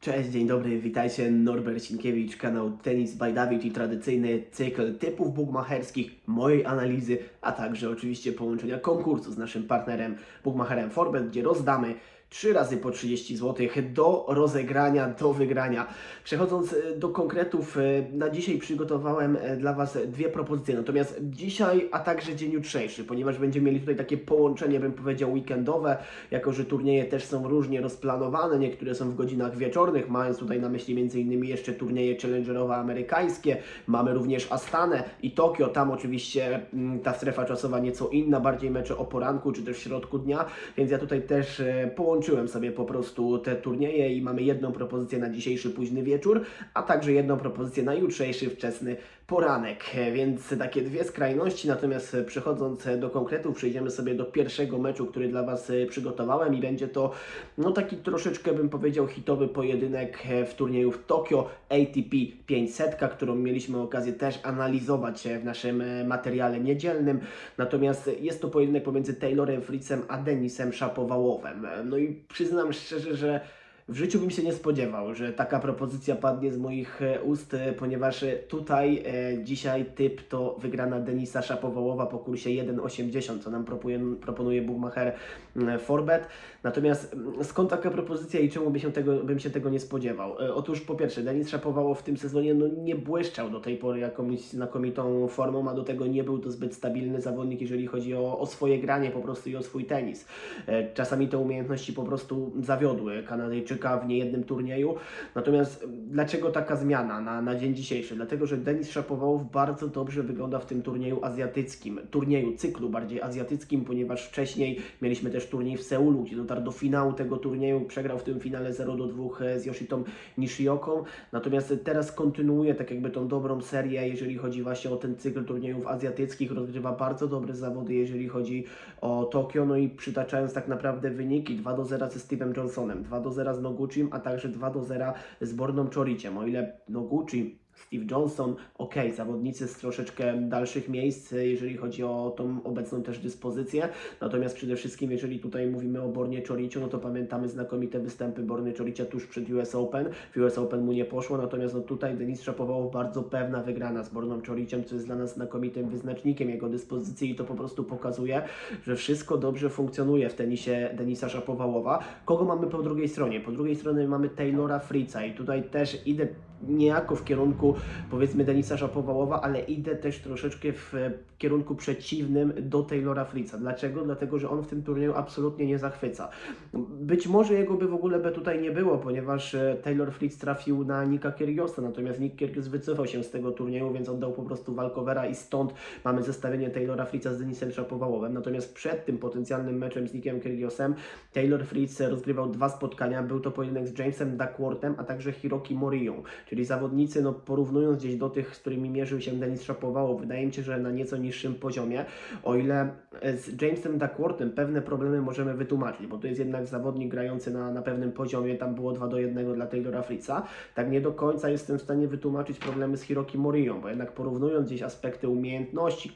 Cześć, dzień dobry, witajcie, Norbert Sienkiewicz, kanał Tenis by Dawid i tradycyjny cykl typów bukmacherskich, mojej analizy, a także oczywiście połączenia konkursu z naszym partnerem bukmacherem Forbet, gdzie rozdamy 3 razy po 30 zł do rozegrania, do wygrania. Przechodząc e, do konkretów, e, na dzisiaj przygotowałem e, dla Was dwie propozycje, natomiast dzisiaj, a także dzień jutrzejszy, ponieważ będziemy mieli tutaj takie połączenie, bym powiedział, weekendowe, jako że turnieje też są różnie rozplanowane, niektóre są w godzinach wieczornych, mając tutaj na myśli m.in. jeszcze turnieje challengerowe amerykańskie, mamy również Astanę i Tokio, tam oczywiście mm, ta strefa czasowa nieco inna, bardziej mecze o poranku czy też w środku dnia, więc ja tutaj też e, połączyłem sobie po prostu te turnieje i mamy jedną propozycję na dzisiejszy późny wieczór, a także jedną propozycję na jutrzejszy wczesny poranek, więc takie dwie skrajności, natomiast przechodząc do konkretów, przejdziemy sobie do pierwszego meczu, który dla Was przygotowałem i będzie to no taki troszeczkę bym powiedział hitowy pojedynek w turnieju w Tokio ATP 500, którą mieliśmy okazję też analizować w naszym materiale niedzielnym. Natomiast jest to pojedynek pomiędzy Taylorem Fritzem a Denisem Szapowałowem. No i przyznam szczerze, że w życiu bym się nie spodziewał, że taka propozycja padnie z moich e, ust, e, ponieważ e, tutaj e, dzisiaj typ to wygrana Denisa Szapowałowa po kursie 1,80, co nam proponuje, proponuje bookmacher mm, Forbet. Natomiast skąd taka propozycja i czemu by się tego, bym się tego nie spodziewał? E, Otóż po pierwsze, Denis Szapowałow w tym sezonie no, nie błyszczał do tej pory jakąś znakomitą formą, a do tego nie był to zbyt stabilny zawodnik, jeżeli chodzi o, o swoje granie po prostu i o swój tenis. E, Czasami te umiejętności po prostu zawiodły Kanadyjczyka w niejednym turnieju. Natomiast dlaczego taka zmiana na, na dzień dzisiejszy? Dlatego, że Denis Szapowałow bardzo dobrze wygląda w tym turnieju azjatyckim, turnieju, cyklu bardziej azjatyckim, ponieważ wcześniej mieliśmy też turniej w Seulu, gdzie dotarł do finału tego turnieju, przegrał w tym finale 0 do 2 z Yoshitą Nishioką. Natomiast teraz kontynuuje tak jakby tą dobrą serię, jeżeli chodzi właśnie o ten cykl turniejów azjatyckich, rozgrywa bardzo dobre zawody, jeżeli chodzi o Tokio, no i przytaczając tak naprawdę wyniki 2 do 0 ze Steve'em Johnsonem, 2 do 0 z Noguchim, a także 2 do 0 z Borną Czoriciem. O ile Noguchi Steve Johnson, ok, zawodnicy z troszeczkę dalszych miejsc, jeżeli chodzi o tą obecną też dyspozycję. Natomiast przede wszystkim, jeżeli tutaj mówimy o Bornie Czoriciu, no to pamiętamy znakomite występy Borny Czoricia tuż przed US Open. W US Open mu nie poszło, natomiast no tutaj Denis Szapowałow bardzo pewna wygrana z Borną Czoriciem, co jest dla nas znakomitym wyznacznikiem jego dyspozycji i to po prostu pokazuje, że wszystko dobrze funkcjonuje w tenisie Denisa Szapowałowa. Kogo mamy po drugiej stronie? Po drugiej stronie mamy Taylora Fritza i tutaj też idę niejako w kierunku powiedzmy Denisa Szapowałowa, ale idę też troszeczkę w kierunku przeciwnym do Taylora Fritza. Dlaczego? Dlatego, że on w tym turnieju absolutnie nie zachwyca. Być może jego by w ogóle by tutaj nie było, ponieważ e, Taylor Fritz trafił na Nika Kyrgiosa, natomiast Nick Kyrgios wycofał się z tego turnieju, więc oddał po prostu walkowera i stąd mamy zestawienie Taylora Fritza z Denisem Szapowałowem. Natomiast przed tym potencjalnym meczem z Nickiem Kyrgiosem Taylor Fritz rozgrywał dwa spotkania. Był to pojedynek z Jamesem Duckworthem, a także Hiroki Moriją, czyli zawodnicy, no porównując gdzieś do tych, z którymi mierzył się Denis Szapowałow, wydaje mi się, że na nieco niższym poziomie, o ile e, z Jamesem Duckworthem pewne problemy możemy wytłumaczyć, bo to jest jednak zawodnik grający na, na pewnym poziomie, tam było 2 do 1 dla Taylora Fritza, tak nie do końca jestem w stanie wytłumaczyć problemy z Hiroki Moriją, bo jednak porównując gdzieś aspekty umiejętności,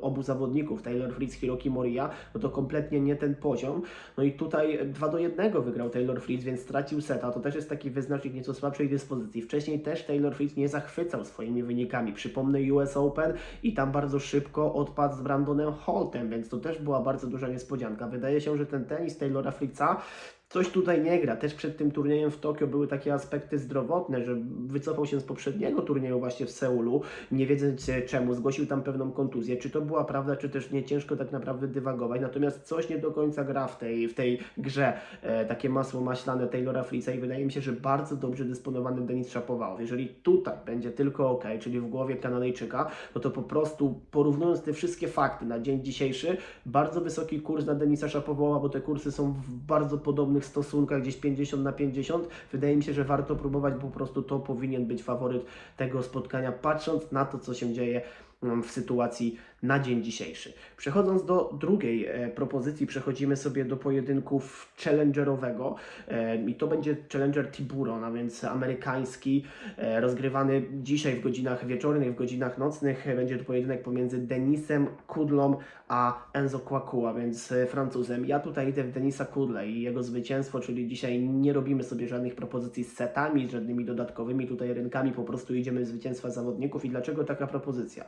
obu zawodników, Taylor Fritz, Hiroki Moria, no to kompletnie nie ten poziom. No i tutaj 2 do 1 wygrał Taylor Fritz, więc stracił seta. To też jest taki wyznacznik nieco słabszej dyspozycji. Wcześniej też Taylor Fritz nie zachwycał swoimi wynikami. Przypomnę US Open i tam bardzo szybko odpadł z Brandonem Holtem, więc to też była bardzo duża niespodzianka. Wydaje się, że ten tenis Taylora Fritza Coś tutaj nie gra. Też przed tym turniejem w Tokio były takie aspekty zdrowotne, że wycofał się z poprzedniego turnieju właśnie w Seulu, nie wiedząc e, czemu, zgłosił tam pewną kontuzję. Czy to była prawda, czy też nie, ciężko tak naprawdę dywagować. Natomiast coś nie do końca gra w tej, w tej grze. E, takie masło maślane Taylora Fritza i wydaje mi się, że bardzo dobrze dysponowany Denis Szapowałow. Jeżeli tutaj będzie tylko ok, czyli w głowie Kanadyjczyka, no to po prostu porównując te wszystkie fakty na dzień dzisiejszy, bardzo wysoki kurs na Denisa Szapowałowa, bo te kursy są w bardzo podobnych stosunkach, gdzieś 50 na 50. Wydaje mi się, że warto próbować, bo po prostu to powinien być faworyt tego spotkania, patrząc na to, co się dzieje mm, w sytuacji na dzień dzisiejszy. Przechodząc do drugiej e, propozycji, przechodzimy sobie do pojedynków challengerowego e, i to będzie challenger Tiburon, a więc amerykański, e, rozgrywany dzisiaj w godzinach wieczornych, w godzinach nocnych. Będzie to pojedynek pomiędzy Denisem Kudlą a Enzo Kłakua, więc e, Francuzem. Ja tutaj idę w Denisa Kudle i jego zwycięstwo, czyli dzisiaj nie robimy sobie żadnych propozycji z setami, z żadnymi dodatkowymi tutaj rynkami, po prostu idziemy w zwycięstwa zawodników. I dlaczego taka propozycja?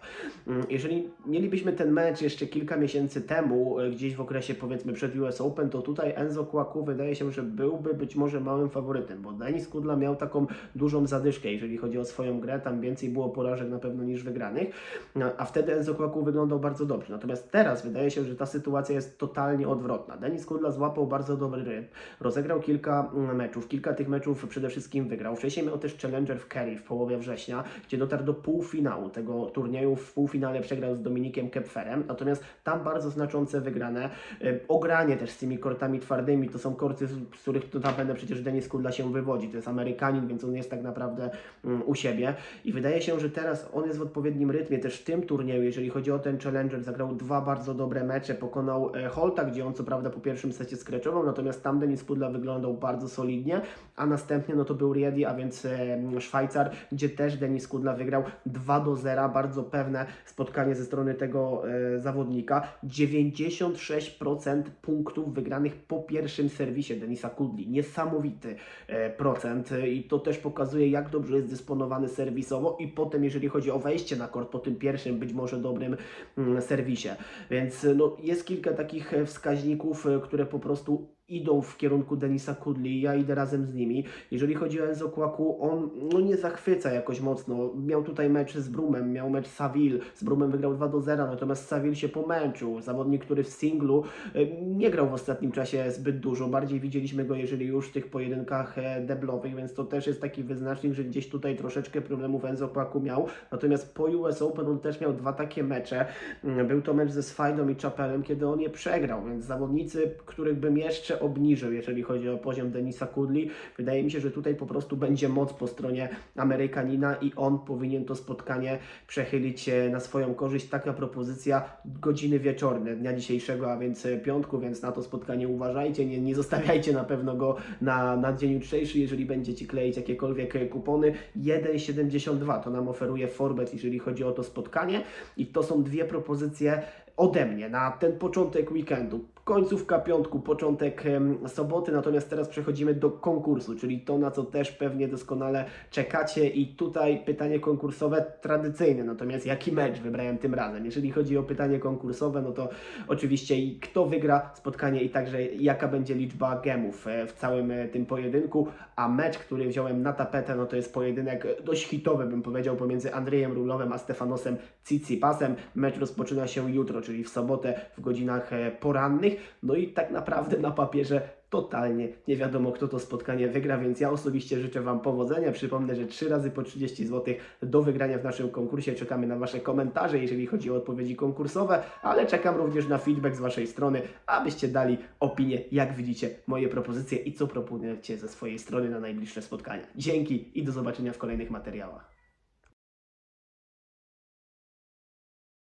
Mm, Jeżeli mielibyśmy ten mecz jeszcze kilka miesięcy temu, e, gdzieś w okresie powiedzmy przed US Open, to tutaj Enzo Kłaku wydaje się, że byłby być może małym faworytem, bo Denis Kudla miał taką dużą zadyszkę, jeżeli chodzi o swoją grę, tam więcej było porażek na pewno niż wygranych, no, a wtedy Enzo Kłaku wyglądał bardzo dobrze. Natomiast teraz wydaje się, że ta sytuacja jest totalnie odwrotna. Denis Kudla złapał bardzo dobry ryb, rozegrał kilka mm, meczów, kilka tych meczów przede wszystkim wygrał. Wcześniej miał też Challenger w Kerry w połowie września, gdzie dotarł do półfinału tego turnieju. W półfinale przegrał z Dominikiem Kepferem, natomiast tam bardzo znaczące wygrane. Y, Ogranie też z tymi kortami twardymi, to są korty, z których notabene przecież Denis Kudla się wywodzi. To jest Amerykanin, więc on jest tak naprawdę mm, u siebie. I wydaje się, że teraz on jest w odpowiednim rytmie też w tym turnieju, jeżeli chodzi o ten Challenger. Zagrał dwa bardzo dobre mecze, pokonał e, Holta, gdzie on co prawda po pierwszym secie skreczował, natomiast tam Denis Kudla wyglądał bardzo solidnie, a następnie no to był Riedi, a więc e, Szwajcar, gdzie też Denis Kudla wygrał 2 do 0, bardzo pewne spotkanie ze strony tego e, zawodnika. 96% punktów wygranych po pierwszym serwisie Denisa Kudli. Niesamowity e, procent i to też pokazuje, jak dobrze jest dysponowany serwisowo i potem, jeżeli chodzi o wejście na kort po tym pierwszym, być może dobrym mm, serwisie. Więc no, jest kilka takich e, wskaźników, które po prostu idą w kierunku Denisa Kudli, ja idę razem z nimi. Jeżeli chodzi o Enzo Kłaku, on no, nie zachwyca jakoś mocno. Miał tutaj mecz z Brumem, miał mecz z Saville, z Brumem wygrał 2 do 0, natomiast Saville się pomęczył. Zawodnik, który w singlu e, nie grał w ostatnim czasie zbyt dużo, bardziej widzieliśmy go, jeżeli już w tych pojedynkach e, deblowych, więc to też jest taki wyznacznik, że gdzieś tutaj troszeczkę problemów Enzo Kłaku miał. Natomiast po US Open on też miał dwa takie mecze. Mm, Był to mecz ze Swajdą i Chapelem, kiedy on je przegrał, więc zawodnicy, których bym jeszcze obniżył, jeżeli chodzi o poziom Denisa Kudli, wydaje mi się, że tutaj po prostu będzie moc po stronie Amerykanina i on powinien to spotkanie przechylić e, na swoją korzyść. Taka propozycja godziny wieczorne dnia dzisiejszego, a więc e, piątku, więc na to spotkanie uważajcie, nie, nie zostawiajcie na pewno go na, na dzień jutrzejszy, jeżeli będziecie kleić jakiekolwiek e, kupony. 1,72 to nam oferuje Forbet, jeżeli chodzi o to spotkanie i to są dwie propozycje ode mnie na ten początek weekendu. Końcówka piątku, początek soboty, natomiast teraz przechodzimy do konkursu, czyli to, na co też pewnie doskonale czekacie. I tutaj pytanie konkursowe tradycyjne, natomiast jaki mecz wybrałem tym razem? Jeżeli chodzi o pytanie konkursowe, no to oczywiście kto wygra spotkanie i także jaka będzie liczba gemów e, w całym e, tym pojedynku, a mecz, który wziąłem na tapetę, no to jest pojedynek dość hitowy, bym powiedział, pomiędzy Andrzejem Rulowem a Stefanosem Tsitsipasem. Mecz rozpoczyna się jutro, czyli w sobotę w godzinach e, porannych. No i tak naprawdę na papierze totalnie nie wiadomo, kto to spotkanie wygra, więc ja osobiście życzę Wam powodzenia. Przypomnę, że 3 razy po 30 zł do wygrania w naszym konkursie. Czekamy na Wasze komentarze, jeżeli chodzi o odpowiedzi konkursowe, ale czekam również na feedback z Waszej strony, abyście dali opinię, jak widzicie moje propozycje i co proponujecie ze swojej strony na najbliższe spotkania. Dzięki i do zobaczenia w kolejnych materiałach.